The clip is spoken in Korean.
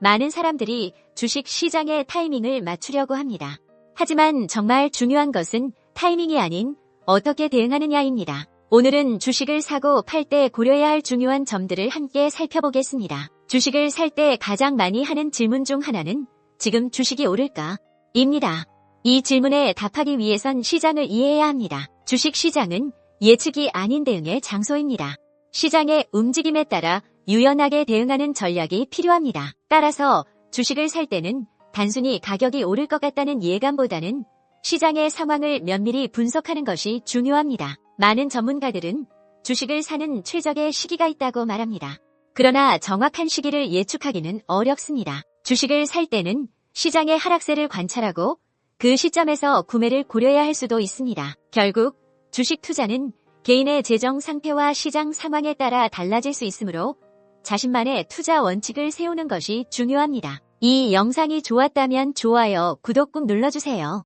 많은 사람들이 주식 시장의 타이밍을 맞추려고 합니다. 하지만 정말 중요한 것은 타이밍이 아닌 어떻게 대응하느냐입니다. 오늘은 주식을 사고 팔 때 고려해야 할 중요한 점들을 함께 살펴보겠습니다. 주식을 살 때 가장 많이 하는 질문 중 하나는 지금 주식이 오를까? 입니다. 이 질문에 답하기 위해선 시장을 이해해야 합니다. 주식 시장은 예측이 아닌 대응의 장소입니다. 시장의 움직임에 따라 유연하게 대응하는 전략이 필요합니다. 따라서 주식을 살 때는 단순히 가격이 오를 것 같다는 예감보다는 시장의 상황을 면밀히 분석하는 것이 중요합니다. 많은 전문가들은 주식을 사는 최적의 시기가 있다고 말합니다. 그러나 정확한 시기를 예측하기는 어렵습니다. 주식을 살 때는 시장의 하락세를 관찰하고 그 시점에서 구매를 고려해야 할 수도 있습니다. 결국 주식 투자는 개인의 재정 상태와 시장 상황에 따라 달라질 수 있으므로 자신만의 투자 원칙을 세우는 것이 중요합니다. 이 영상이 좋았다면 좋아요, 구독 꾹 눌러주세요.